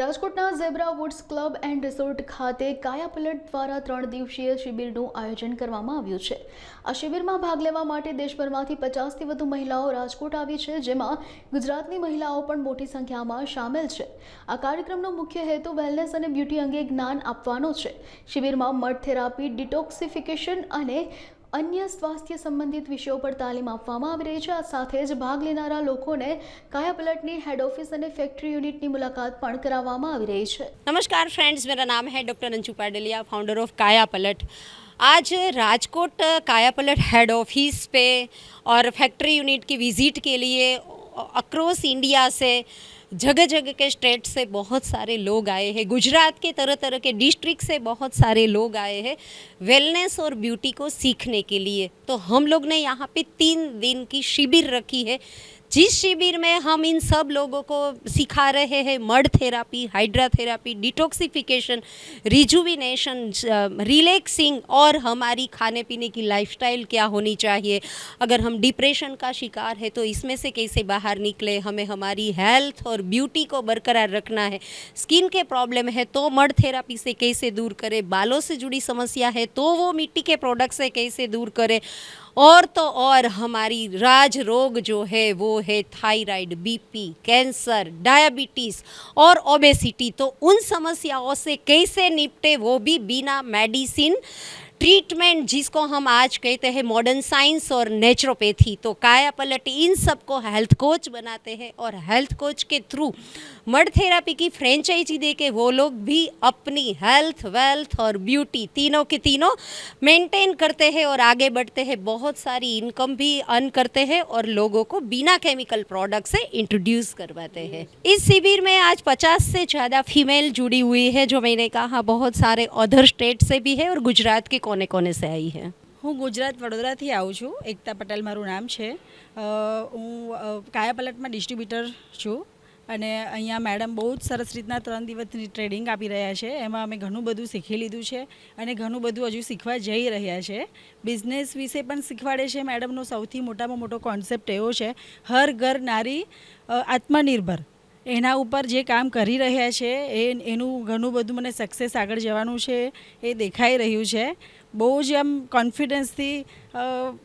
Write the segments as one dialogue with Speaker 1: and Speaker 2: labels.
Speaker 1: રાજકોટના zebra woods club and resort ખાતે કાયા પલટ દ્વારા ત્રણ દિવસીય શિબિરનું આયોજન કરવામાં આવ્યું છે. આ શિબિરમાં ભાગ લેવા માટે દેશભરમાંથી પચાસથી વધુ મહિલાઓ રાજકોટ આવી છે, જેમાં ગુજરાતની મહિલાઓ પણ મોટી સંખ્યામાં સામેલ છે. આ કાર્યક્રમનો મુખ્ય હેતુ વેલનેસ અને બ્યુટી અંગે જ્ઞાન આપવાનો છે. શિબિરમાં મડ થેરાપી ડિટોક્સિફિકેશન અને અન્ય સ્વાસ્થ્ય સંબંધિત વિષયો પર તાલીમ આપવામાં આવી રહી છે આ સાથે જ ભાગ લેનારા લોકોને કાયાપલટની હેડ ઓફિસ અને ફેક્ટરી યુનિટની મુલાકાત પણ કરાવવામાં આવી રહી છે
Speaker 2: नमस्कार फ्रेंड्स मेरा नाम है doctor Anshu Padalia founder of Kaya Palat आज राजकोट काया पलट हेड ऑफिस पे और फैक्ट्री यूनिट की विज़िट के लिए अक्रॉस इंडिया से जगह जगह के स्टेट से बहुत सारे लोग आए हैं। गुजरात के तरह तरह के डिस्ट्रिक्ट से बहुत सारे लोग आए हैं वेलनेस और ब्यूटी को सीखने के लिए। तो हम लोग ने यहाँ पे तीन दिन की शिविर रखी है। जिस शिविर में हम इन सब लोगों को सिखा रहे हैं, mud therapy hydro therapy detoxification rejuvenation relaxing और हमारी खाने पीने की लाइफस्टाइल क्या होनी चाहिए। अगर हम डिप्रेशन का शिकार है तो इसमें से कैसे बाहर निकले? हमें हमारी हेल्थ और ब्यूटी को बरकरार रखना है। स्किन के प्रॉब्लम है तो मड थेरापी से कैसे दूर करें? बालों से जुड़ी समस्या है तो वो मिट्टी के प्रोडक्ट से कैसे दूर करें? और तो और हमारी राज रोग जो है, वो है थायराइड, बीपी, कैंसर, डायबिटीज़ और ओबेसिटी। तो उन समस्याओं से कैसे निपटे, वो भी बिना मेडिसिन ट्रीटमेंट जिसको हम आज कहते हैं मॉडर्न साइंस और नेचुरोपैथी तो काया पलट इन सबको हेल्थ कोच बनाते हैं और हेल्थ कोच के थ्रू मड थेरापी की फ्रेंचाइजी दे के वो लोग भी अपनी हेल्थ वेल्थ और ब्यूटी तीनों के तीनों मेंटेन करते हैं और आगे बढ़ते हैं। बहुत सारी इनकम भी अर्न करते हैं और लोगों को बिना केमिकल प्रोडक्ट से इंट्रोड्यूस करवाते हैं। इस शिविर में आज 50 से ज़्यादा फीमेल जुड़ी हुई है, जो मैंने कहा, बहुत सारे अदर स्टेट से भी है और गुजरात के કોને કોને સે આઈ હે?
Speaker 3: હું ગુજરાત વડોદરાથી આવું છું. એકતા પટેલ મારું નામ છે. હું કાયા પલટમાં ડિસ્ટ્રીબ્યુટર છું અને અહીંયા મેડમ બહુ જ સરસ રીતના ત્રણ દિવસની ટ્રેનિંગ આપી રહ્યા છે. એમાં અમે ઘણું બધું શીખી લીધું છે અને ઘણું બધું હજુ શીખવા જઈ રહ્યા છે. બિઝનેસ વિશે પણ શીખવાડે છે મેડમનો સૌથી મોટામાં મોટો કોન્સેપ્ટ એવો છે, હર ઘર નારી આત્મનિર્ભર. એના ઉપર જે કામ કરી રહ્યા છે, એ એનું ઘણું બધું મને સક્સેસ આગળ જવાનું છે, એ દેખાઈ રહ્યું છે. બહુ જ આમ કોન્ફિડન્સથી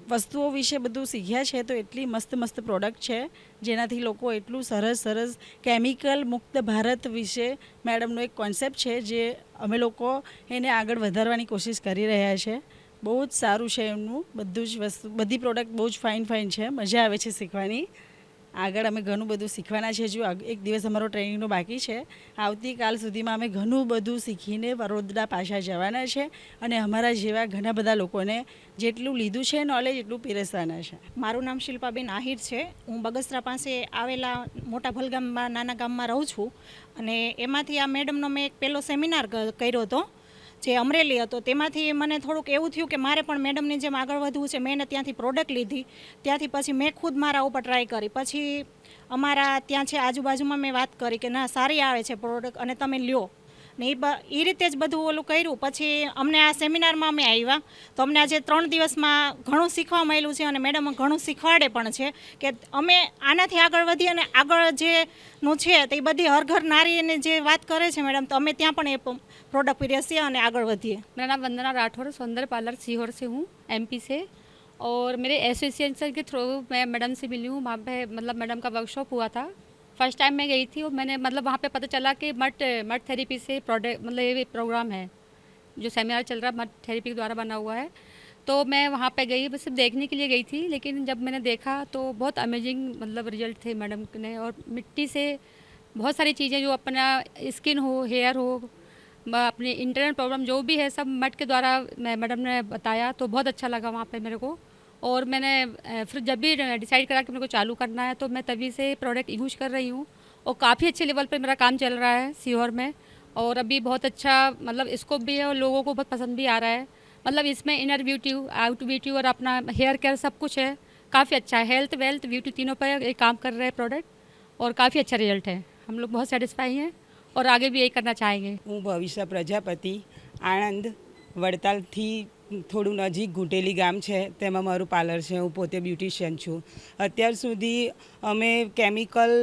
Speaker 3: વસ્તુઓ વિશે બધું શીખ્યા છે, તો એટલી મસ્ત મસ્ત પ્રોડક્ટ છે, જેનાથી લોકો એટલું સરસ સરસ કેમિકલ મુક્ત ભારત વિશે મેડમનો એક કોન્સેપ્ટ છે, જે અમે લોકો એને આગળ વધારવાની કોશિશ કરી રહ્યા છે. બહુ જ સારું છે એમનું, બધું જ વસ્તુ, બધી પ્રોડક્ટ બહુ જ ફાઇન ફાઇન છે, મજા આવે છે શીખવાની. આગળ અમે ઘણું બધું શીખવાના છે. હજુ એક દિવસ અમારો ટ્રેનિંગનો બાકી છે. આવતીકાલ સુધીમાં અમે ઘણું બધું શીખીને વડોદરા પાછા જવાના છે અને અમારા જેવા ઘણા બધા લોકોને જેટલું લીધું છે નોલેજ એટલું પીરસવાના છે.
Speaker 4: મારું નામ શિલ્પાબેન આહિર છે. હું બગસરા પાસે આવેલા મોટા ભલગામમાં નાના ગામમાં રહું છું. અને એમાંથી આ મેડમનો મેં એક પહેલો સેમિનાર કર્યો હતો. જે અમરેલી હતો, તેમાંથી મને થોડુંક એવું થયું કે મારે પણ મેડમની જેમ આગળ વધવું છે, મેં ત્યાંથી પ્રોડક્ટ લીધી. ત્યાંથી પછી મેં ખુદ મારા ઉપર ટ્રાય કરી. પછી અમારા ત્યાં છે, આજુબાજુમાં મેં વાત કરી કે ના, સારી આવે છે પ્રોડક્ટ અને તમે લ્યો. ને એ બ- એ રીતે જ બધું ઓલું કર્યું પછી અમને આ સેમિનારમાં અમે આવ્યા તો અમને આજે ત્રણ દિવસમાં ઘણું શીખવા મળ્યું છે અને મેડમ ઘણું શીખવાડે પણ છે કે અમે આનાથી આગળ વધીએ અને આગળ જે નું છે તે બધી હર ઘર નારીને જે વાત કરે છે મેડમ તો અમે ત્યાં પણ એ પ્રોડક્ટ પીરસીએ અને આગળ વધીએ
Speaker 5: मेरा नाम वंदना राठौर सौंदर्य पार्लर सीहोर से हूँ एमपी से और मेरे एसोसिएशन के थ्रू मैं मैडम से मिली हूँ वहाँ पे मतलब मैडम का वर्कशॉप हुआ था फ़र्स्ट टाइम मैं गई थी और मैंने मतलब वहाँ पे पता चला कि मट मट थेरेपी से प्रोडक्ट मतलब ये प्रोग्राम है, जो सेमिनार चल रहा है मट थेरेपी के द्वारा बना हुआ है। तो मैं वहाँ पे गई, बस सिर्फ़ देखने के लिए गई थी, लेकिन जब मैंने देखा तो बहुत अमेजिंग मतलब रिज़ल्ट थे मैडम ने, और मिट्टी से बहुत सारी चीज़ें जो अपना स्किन हो हेयर हो अपने इंटरनल प्रॉब्लम जो भी है सब मट के द्वारा मैडम ने बताया तो बहुत अच्छा लगा वहाँ पे मेरे को। और मैंने फिर जब भी डिसाइड करा कि मेरे को चालू करना है तो मैं तभी से प्रोडक्ट यूज़ कर रही हूँ। और काफ़ी अच्छे लेवल पर मेरा काम चल रहा है सीहोर में। और अभी बहुत अच्छा मतलब स्कोप भी है और लोगों को बहुत पसंद भी आ रहा है। मतलब इसमें इनर ब्यूटी आउट ब्यूटी और अपना हेयर केयर सब कुछ है। काफ़ी अच्छा है। हेल्थ वेल्थ ब्यूटी तीनों पर एक काम कर रहे हैं प्रोडक्ट और काफ़ी अच्छा रिज़ल्ट है। हम लोग बहुत सेटिस्फाई हैं और आगे भी यही करना चाहेंगे।
Speaker 6: हूँ भविष्य प्रजापति आनंद। વડતાલથી થોડું નજીક ઘૂંટેલી ગામ છે, તેમાં મારું પાર્લર છે, હું પોતે બ્યુટિશિયન છું. અત્યાર સુધી અમે કેમિકલ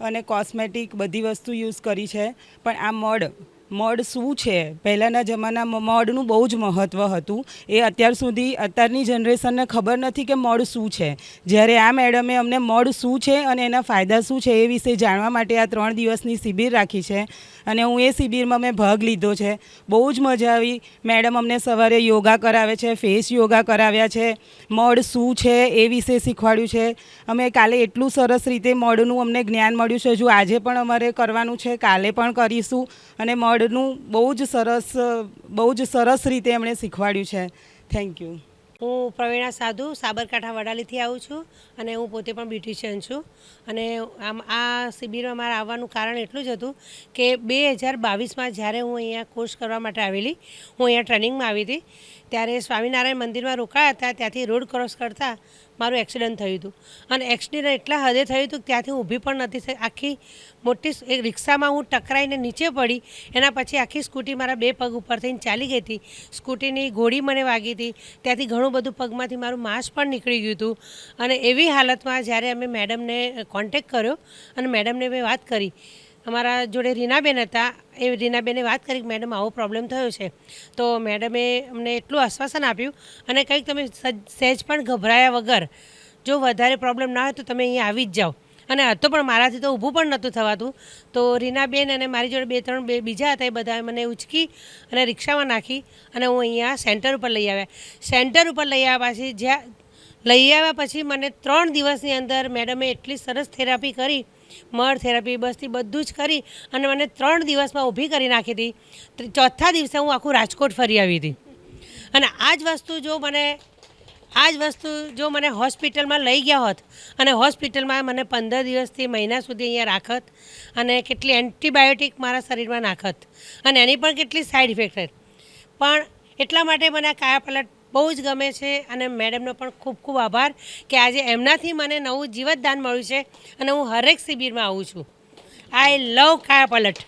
Speaker 6: અને કોસ્મેટિક બધી વસ્તુ યુઝ કરી છે, પણ આ મડ મડ શું છે? પહેલાંના જમાનામાં મડનું બહુ જ મહત્ત્વ હતું. એ અત્યાર સુધી અત્યારની જનરેશનને ખબર નથી કે મડ શું છે. જ્યારે આ મેડમે અમને મડ શું છે અને એના ફાયદા શું છે એ વિશે જાણવા માટે આ ત્રણ દિવસની શિબિર રાખી છે. અને હું એ શિબિરમાં મેં ભાગ લીધો છે. બહુ જ મજા આવી. મેડમ અમને સવારે યોગા કરાવે છે, ફેસ યોગા કરાવ્યા છે. મડ શું છે એ વિશે શીખવાડ્યું છે. અમે કાલે એટલું સરસ રીતે મડનું અમને જ્ઞાન મળ્યું છે. હજુ આજે પણ અમારે કરવાનું છે. કાલે પણ કરીશું. અને મડનું બહુ જ સરસ, બહુ જ સરસ રીતે એમણે શીખવાડ્યું છે. થેન્ક યુ
Speaker 7: હું પ્રવીણા સાધુ, સાબરકાંઠા વડાલીથી આવું છું અને હું પોતે પણ બ્યુટિશિયન છું. અને આમ આ શિબિરમાં મારે આવવાનું કારણ એટલું જ હતું કે બે હજાર બાવીસમાં જ્યારે હું અહીંયા કોર્સ કરવા માટે આવેલી, હું અહીંયા ટ્રેનિંગમાં આવી હતી, ત્યારે સ્વામિનારાયણ મંદિરમાં રોકાયા હતા, ત્યાંથી રોડ ક્રોસ કરતાં મારું એક્સિડન્ટ થયું હતું. અને એક્સિડન્ટ એટલા હદે થયું હતું કે ત્યાંથી ઊભી પણ નથી થઈ. આખી મોટી એક રિક્ષામાં હું ટકરાઈને નીચે પડી. એના પછી આખી સ્કૂટી મારા બે પગ ઉપર થઈને ચાલી ગઈ હતી. સ્કૂટીની ગોળી મને વાગી હતી. ત્યાંથી ઘણું બધું પગમાંથી મારું માંસ પણ નીકળી ગયું હતું. અને એવી હાલતમાં જ્યારે અમે મેડમને કોન્ટેક કર્યો અને મેડમને મેં વાત કરી અમારા જોડે રીનાબેન હતા. એ રીનાબેને વાત કરી કે, મેડમ, આવો પ્રોબ્લેમ થયો છે. તો મેડમે અમને એટલું આશ્વાસન આપ્યું અને કંઈક તમે સહેજ પણ ગભરાયા વગર, જો વધારે પ્રોબ્લેમ ના હોય તો તમે અહીંયા આવી જ જાઓ. અને હતો પણ મારાથી તો ઊભું પણ નહોતું થવાતું. તો રીનાબેન અને મારી જોડે બે, ત્રણ, બે બીજા હતા, એ બધાએ મને ઉચકી અને રિક્ષામાં નાખી અને હું અહીંયા સેન્ટર ઉપર લઈ આવ્યા. સેન્ટર ઉપર લઈ આવ્યા પછી જ્યાં લઈ આવ્યા પછી મને ત્રણ દિવસની અંદર મેડમે એટલી સરસ થેરાપી કરી, મળ થેરાપી, બસથી બધું જ કરી અને મને ત્રણ દિવસમાં ઊભી કરી નાખી હતી. ચોથા દિવસે હું આખું રાજકોટ ફરી આવી હતી. અને આ જ વસ્તુ જો મને, આ જ વસ્તુ જો મને હોસ્પિટલમાં લઈ ગયા હોત અને હોસ્પિટલમાં મને પંદર દિવસથી મહિના સુધી અહીંયા રાખત અને કેટલી એન્ટીબાયોટિક મારા શરીરમાં નાખત અને એની પણ કેટલી સાઈડ ઇફેક્ટ પણ એટલા માટે મને આ કાયાપલટ બહુ જ ગમે છે અને મેડમનો પણ ખૂબ ખૂબ આભાર કે આજે એમનાથી મને નવું જીવતદાન મળ્યું છે અને હું હરેક શિબિરમાં આવું છું. આઈ લવ કાયાપલટ